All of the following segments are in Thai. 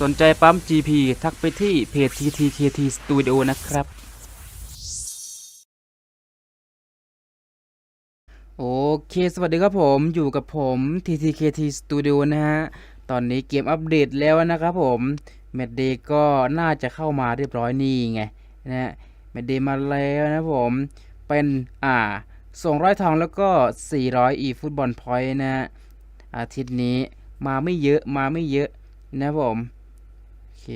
สนใจปั๊ม GP ทักไปที่เพจ TTKT Studio นะครับ โอเค สวัสดีครับผมอยู่กับผม TTKT Studio นะฮะ ตอนนี้เกมอัปเดตแล้วนะครับผมแมดเดย์ก็น่าจะเข้ามาเรียบร้อยนี่ไงนะฮะแมดเดย์มาแล้วนะผมเป็นอ่า200ทองแล้วก็ 400 e ฟุตบอลพอยต์นะฮะอาทิตย์นี้มาไม่เยอะมาไม่เยอะนะผม เค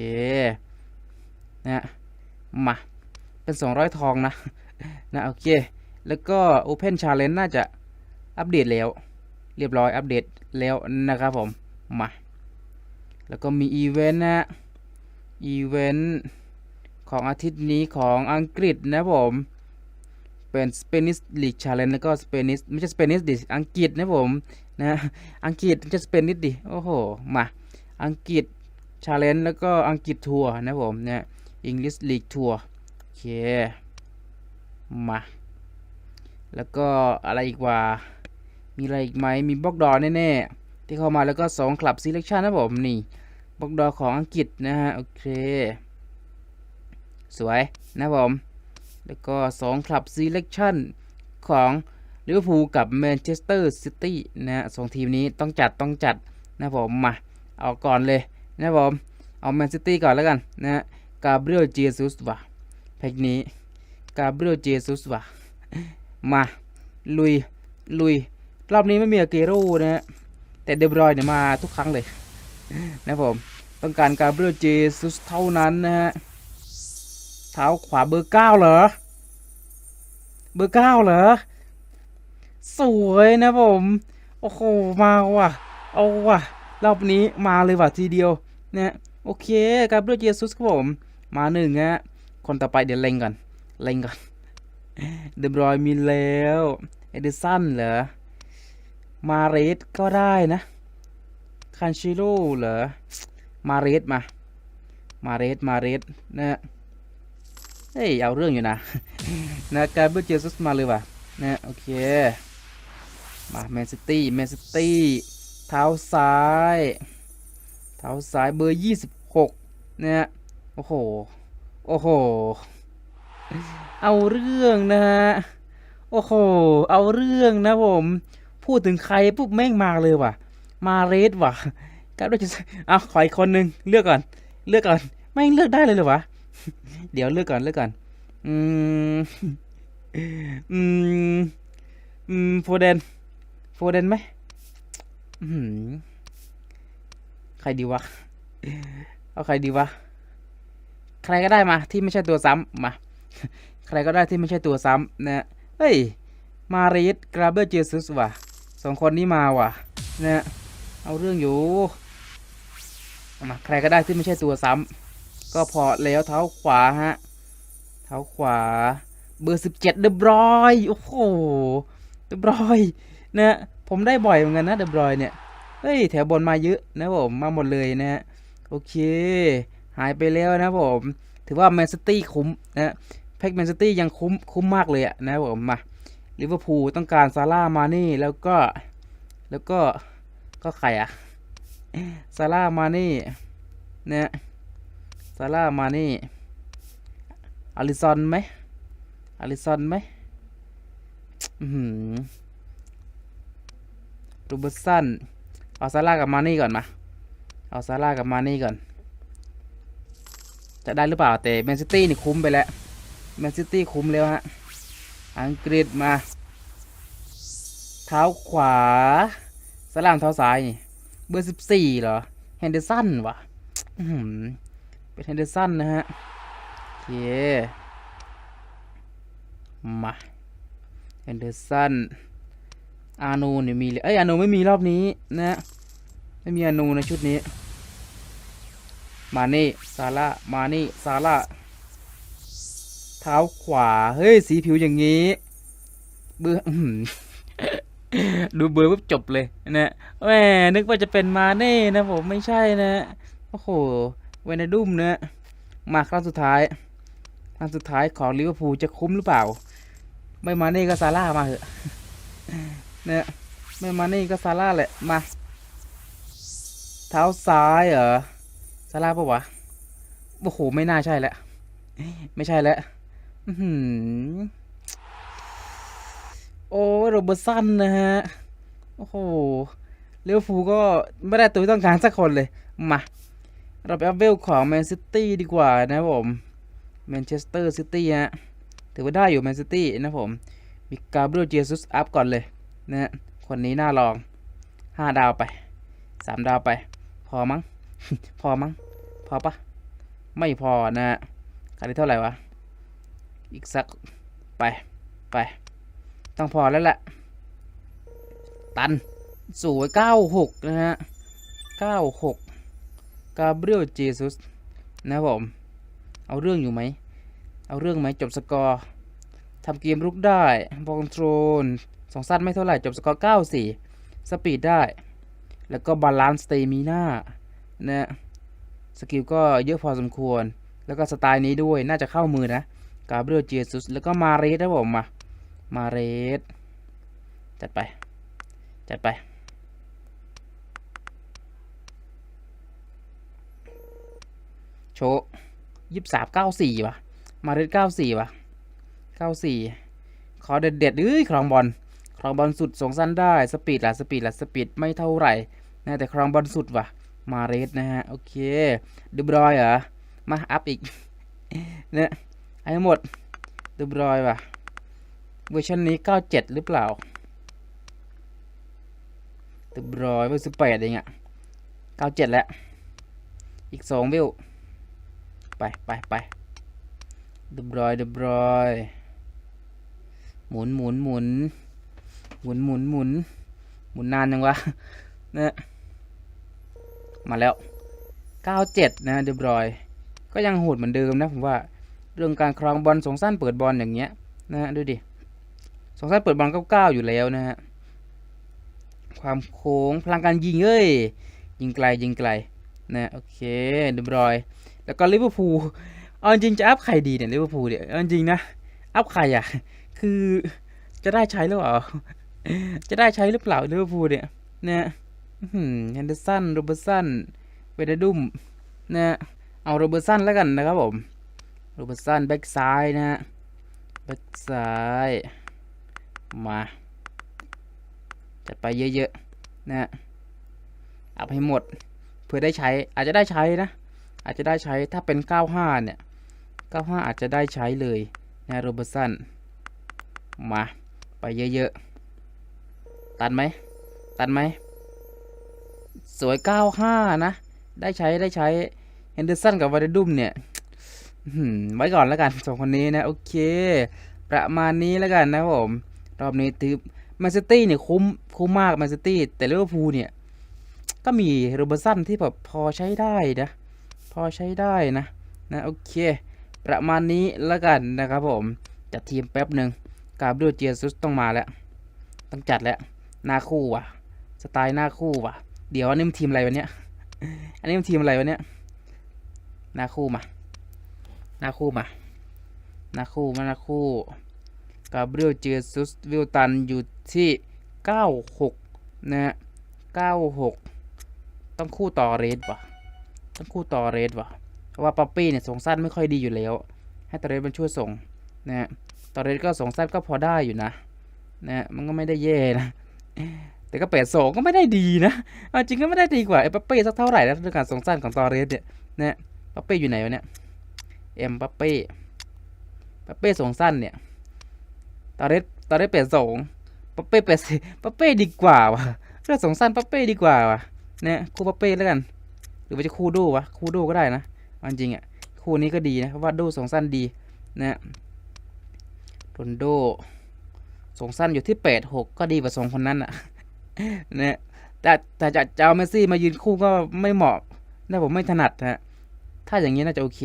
นะมาเป็น 200 ทองนะนะโอเค แล้วก็ Open Challenge น่าจะอัปเดตแล้ว เรียบร้อยอัปเดตแล้วนะครับผม มา แล้วก็มีอีเวนต์นะอีเวนต์ของอาทิตย์นี้ของอังกฤษนะผม เป็น Spanish League Challenge แล้วก็ Spanish ไม่ใช่ Spanish ดิอังกฤษนะผมนะอังกฤษไม่ใช่ Spanish ดิโอ้โห มา อังกฤษ ชาเลนจ์แล้วก็อังกฤษทัวร์นะผมเนี่ย English League Tour โอเค มา แล้วก็อะไรอีกว่า มีอะไรอีกไหมมีบล็อกดอแน่ๆ ที่เข้ามาแล้วก็2คลับ selection นะผมนี่บล็อกดอของอังกฤษนะฮะ โอเค สวยนะผม แล้วก็2คลับ selection ของลิเวอร์พูลกับแมนเชสเตอร์ซิตี้นะฮะสองทีมนี้ต้องจัดต้องจัดนะผมมา เอาก่อนเลย นะครับผมเอาแมนซิตี้ก่อนแล้วกันนะฮะกาเบรียลเจซุสว่ะแพ็กนี้กาเบรียลเจซุสว่ะมา ลุย ลุย รอบนี้ไม่มีอาเกโร่นะฮะแต่เดบรอยเนี่ยมาทุกครั้งเลย นะครับผม ต้องการกาเบรียลเจซุสเท่านั้นนะฮะเท้าขวาเบอร์เก้าเหรอ เบอร์เก้าเหรอ สวยนะผม โอ้โห มาว่ะ เอาว่ะ รอบนี้มาเลยว่ะทีเดียว นะโอเคกาเบรียลเจซุสครับผม มาหนึ่งฮะคนต่อไปเดี๋ยวเล็งก่อน เล็งก่อน เดบรอยมีแล้ว เอเดสันเหรอ มาเรสก็ได้นะ คันชิโร่เหรอ มาเรสมา มาเรสมาเรสนะเฮ้ยเอาเรื่องอยู่นะ นะกาเบรียลเจซุสมาเลยว่ะนะโอเค มาแมนซิตี้ แมนซิตี้ เท้าซ้าย ท้าซ้ายเบอร์ยี่สิบหกเนี่ยโอ้โห โอ้โห เอาเรื่องนะฮะ โอ้โห เอาเรื่องนะผม พูดถึงใครปุ๊บแม่งมาเลยว่ะ มาเรสว่ะการด้วยจะเอาขออีกคนนึงเลือกก่อน เลือกก่อนแม่งเลือกได้เลยเหรอวะ เดี๋ยวเลือกก่อนเลือกก่อน อืม อืม อืม โฟเดน โฟเดนไหมอื้อหือ ใครดีวะ เอาใครดีวะ ใครก็ได้มาที่ไม่ใช่ตัวซ้ำมา ใครก็ได้ที่ไม่ใช่ตัวซ้ำนะเฮ้ย มาเรสกราเบอร์เจซุสว่ะสองคนนี้มาว่ะนะเอาเรื่องอยู่มาใครก็ได้ที่ไม่ใช่ตัวซ้ำก็พอแล้วเท้าขวาฮะ เท้าขวา เบอร์สิบเจ็ดเดบรอย โอ้โห เดบรอยนะผมได้บ่อยเหมือนกันนะเดบรอยเนี่ย เฮ้ยแถวบนมาเยอะนะผมมาหมดเลยนะฮะโอเค หายไปแล้วนะผม ถือว่าแมนซิตี้คุ้มนะแพ็กแมนซิตี้ยังคุ้มคุ้มมากเลยอะนะผมมาลิเวอร์พูลต้องการซาร่ามานี่แล้วก็แล้วก็ก็ใครอะซาร่ามานี่นะซาร่ามานี่อาริซอนไหมอาริซอนไหมอือหือรูเบอร์สัน เอาซาร่ากับมานี่ก่อนมา เอาซาร่ากับมานี่ก่อน จะได้หรือเปล่าแต่แมนซิตี้นี่คุ้มไปแล้วแมนซิตี้คุ้มแล้วฮะ อังกฤษมา เท้าขวาสลามเท้าซ้ายนี่ เบอร์สิบสี่เหรอ แฮนเดอร์สันวะเป็นแฮนเดอร์สันนะฮะโอเค มา แฮนเดอร์สันอาโนเนี่ยมีเลยเอ้ยอาโนไม่มีรอบนี้นะ ไม่มีอาโนในชุดนี้ มานี่ซาร่ามานี่ซาร่าเท้าขวา เฮ้ย สีผิวอย่างนี้ เบื่อดูเบอร์ปุ๊บจบเลยนะแหมนึกว่าจะเป็นมาเน่นะผมไม่ใช่นะ โอ้โหเวนาดุมนะ มาครั้งสุดท้าย ครั้งสุดท้ายของลิเวอร์พูลจะคุ้มหรือเปล่า ไม่มาเน่ก็ซาร่ามาเถอะเนี่ยไม่มานี่ก็ซาร่าแหละ มา ท้าซ้ายเหรอซาร่าปะวะ โอ้โห ไม่น่าใช่แล้วไม่ใช่แล้วอื้อหือโอ้โรเบอร์สันนะฮะ โอ้โหเลี้ยวฟูก็ไม่ได้ตัวที่ต้องการสักคนเลย มา เราไปอัพเวลของแมนซิตี้ดีกว่านะผมแมนเชสเตอร์ซิตี้ฮะ ถือว่าได้อยู่แมนซิตี้นะผม มีกาเบรียลเจซุสอัพก่อนเลยนะคนนี้น่าลองห้าดาวไปสามดาวไป อมั้ง พอมั้ง พอปะไม่พอนะฮะขาดได้เท่าไหร่วะ อีกสัก ไป ไป ต้องพอแล้วแหละ ตันสวยเก้าหกนะฮะเก้าหกกาเบรียลเจซุสนะผม เอาเรื่องอยู่ไหม เอาเรื่องไหมจบสกอร์ทำเกมรุกได้บอลคอนโทรลสองสั้นไม่เท่าไหร่ จบสกอร์เก้าสี่สปีดได้ แล้วก็บาลานซ์สเตมิน่านะสกิลก็เยอะพอสมควร แล้วก็สไตล์นี้ด้วยน่าจะเข้ามือนะกาเบรียลเจซุสแล้วก็มาเรสนะผมมามาเรสจัดไป จัดไป โชว์ยี่สิบสามเก้าสี่ว่ะ มาเรสเก้าสี่ว่ะเก้าสี่ขอเด็ดเด็ดเอ้ยครองบอล ครองบอลสุดส่งสั้นได้สปีดล่ะสปีดล่ะสปีดไม่เท่าไหร่นะแต่ครองบอลสุดว่ะมาเรสนะฮะโอเคเดบรอยเหรอมาอัพอีกเนี่ยให้หมดเดบรอยว่ะเวอร์ชันนี้ 97 หรือเปล่าเดบรอยเวอร์ชันแปดเองอะ97 แล้ว อีกสองวิวไปไปไปเดบรอยเดบรอย หมุนหมุนหมุน หมุนหมุนหมุนหมุนนานยังวะนี่ยมาแล้ว 97 นะเดบรอย ก็ยังโหดเหมือนเดิมนะผมว่า เรื่องการครองบอลสงสั้นเปิดบอลอย่างเงี้ยนะฮะดูดิสองสั้นเปิดบอลเก้าอยู่แล้วนะฮะ ความโค้งพลังการยิงเอ้ย ยิงไกลยิงไกลนะโอเคเดบรอย แล้วก็ลิเวอร์พูลเอาจริงจะอัพใครดีเนี่ยลิเวอร์พูลเนี่ยเอาจริงนะ อัพใครอะ คือจะได้ใช้หรือเปล่า จะได้ใช้หรือเปล่าลิเวอร์พูลเนี่ยนะเฮนเดอร์สันโรเบอร์สันเวเดดุมนะเอาโรเบอร์สันแล้วกันนะครับผมโรเบอร์สันแบ็กซ้ายนะฮะแบ็กซ้ายมาจัดไปเยอะๆนะฮะเอาให้หมดเพื่อได้ใช้อาจจะได้ใช้นะ อาจจะได้ใช้ถ้าเป็น 95 เนี่ย 95 อาจจะได้ใช้เลยนะโรเบอร์สันมาไปเยอะๆ ตันไหม ตันไหม สวย 95 นะ ได้ใช้ได้ใช้เฮนเดอร์สันกับวาเดดุมเนี่ยไว้ก่อนแล้วกันสองคนนี้นะ โอเค ประมาณนี้แล้วกันนะผม รอบนี้ถือแมนซิตี้เนี่ยคุ้มคุ้มมากแมนซิตี้แต่ลิเวอร์พูลเนี่ย ก็มีโรเบอร์สันที่แบบพอใช้ได้นะ พอใช้ได้นะนะโอเค ประมาณนี้แล้วกันนะครับผมจัดทีมแป๊บหนึ่งกาบรียลเจซุสต้องมาแล้ว ต้องจัดแล้ว หน้าคู่ว่ะ สไตล์หน้าคู่ว่ะ เดี๋ยวอันนี้มันทีมอะไรวะเนี่ย อันนี้มันทีมอะไรวะเนี่ย หน้าคู่มา หน้าคู่มา หน้าคู่มาหน้าคู่กาเบรียลเจซุสวิลตันอยู่ที่ 96 นะฮะ96 ต้องคู่ต่อเรดว่ะ ต้องคู่ต่อเรดว่ะ เพราะว่าป๊อปปี้เนี่ยส่งสั้นไม่ค่อยดีอยู่แล้ว ให้ต่อเรดมันช่วยส่งนะฮะต่อเรดก็ส่งสั้นก็พอได้อยู่นะนะฮะมันก็ไม่ได้แย่นะ แต่ก็เปดส่งก็ไม่ได้ดีนะจริงก็ไม่ได้ดีกว่าไอ้ป๊อปปี้สักเท่าไหร่นะในการส่งสั้นของตอเรดเนี่ยนะป๊อปปี้อยู่ไหนวะเนี่ยเอ็มป๊อปปี้ป๊อปปี้ส่งสั้นเนี่ยตอเรสตอเรสเปลี่ยนสองปเป้เปลี่ปเป้ดีกว่าวะเรื่องสองสั้นปเป้ดีกว่าวะเนี่ยคู่ปเป้แล้วกัน หรือว่าจะคู่ดูวะคู่ดูก็ได้นะจริงอะคู่นี้ก็ดีนะเพราะว่าดูสองสั้นดีนะโรนโด สองสั้นอยู่ที่แปดหกก็ดีกว่าสองคนนั้นอะเนี่ยแต่แต่จะจะเอาเมสซี่มายืนคู่ก็ไม่เหมาะนะผมไม่ถนัดนะถ้าอย่างนี้น่าจะโอเค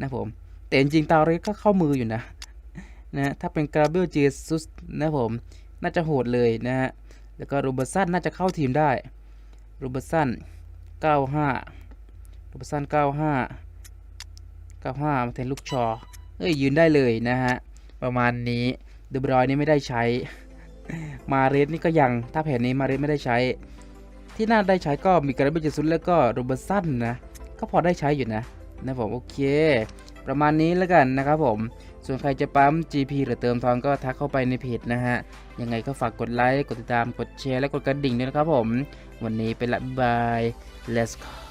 นะผม แต่จริงๆตาเรสก็เข้ามืออยู่นะนะถ้าเป็นกราเบลเจซุสนะผม น่าจะโหดเลยนะฮะแล้วก็โรเบอร์สันน่าจะเข้าทีมได้โรเบอร์สัน95โรเบอร์สัน95 95 มาแทนลูกชอเอ้ยยืนได้เลยนะฮะ ประมาณนี้ เดบรอยนี่ไม่ได้ใช้ มาเรสนี่ก็ยัง ถ้าแผนนี้มาเรสไม่ได้ใช้ ที่น่าได้ใช้ก็มีกรเบลเจซุสแล้วก็โรเบอร์สันนะก็ก็พอได้ใช้อยู่นะนะผมโอเค ประมาณนี้แล้วกันนะครับผม ส่วนใครจะปั๊ม GP หรือเติมทองก็ทักเข้าไปในเพจนะฮะ ยังไงก็ฝากกดไลค์ กดติดตาม กดแชร์ และกดกระดิ่งด้วยนะครับผม วันนี้ไปละบาย let's go